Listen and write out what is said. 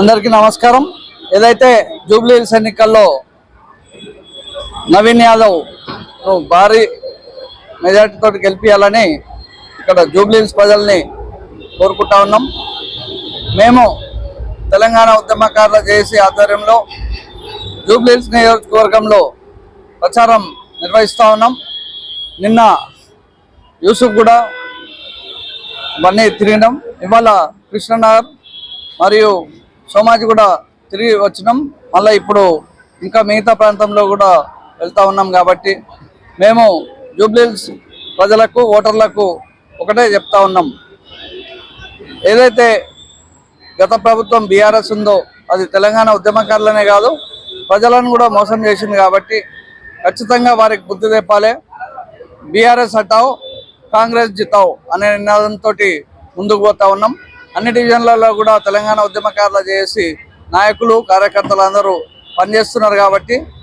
అందరికీ నమస్కారం. ఏదైతే జూబ్లీ హిల్స్ ఎన్నికల్లో నవీన్ యాదవ్ భారీ మెజార్టీతో గెలిపించాలని ఇక్కడ జూబ్లీ హిల్స్ ప్రజల్ని కోరుకుంటా ఉన్నాం. మేము తెలంగాణ ఉద్యమకారుల జేఏసీ ఆధ్వర్యంలో జూబ్లీ హిల్స్ నియోజకవర్గంలో ప్రచారం నిర్వహిస్తూ ఉన్నాం. నిన్న యూసుఫ్ కూడా ఇవన్నీ తిరిగినాం. ఇవాళ కృష్ణనగర్ మరియు సోమాజి కూడా తిరిగి వచ్చినాం. మళ్ళీ ఇప్పుడు ఇంకా మిగతా ప్రాంతంలో కూడా వెళ్తా ఉన్నాం కాబట్టి మేము జూబ్లీహిల్స్ ప్రజలకు ఓటర్లకు ఒకటే చెప్తా ఉన్నాం. ఏదైతే గత ప్రభుత్వం బీఆర్ఎస్ ఉందో అది తెలంగాణ ఉద్యమకారులనే కాదు ప్రజలను కూడా మోసం చేసింది కాబట్టి ఖచ్చితంగా వారికి బుద్ధి తెప్పాలి. బీఆర్ఎస్ హటావ్ కాంగ్రెస్ జితావ్ అనే నినాదంతో ముందుకు పోతా ఉన్నాం. అన్ని డివిజన్లలో కూడా తెలంగాణ ఉద్యమకారులు చేసి నాయకులు కార్యకర్తలు అందరూ పనిచేస్తున్నారు కాబట్టి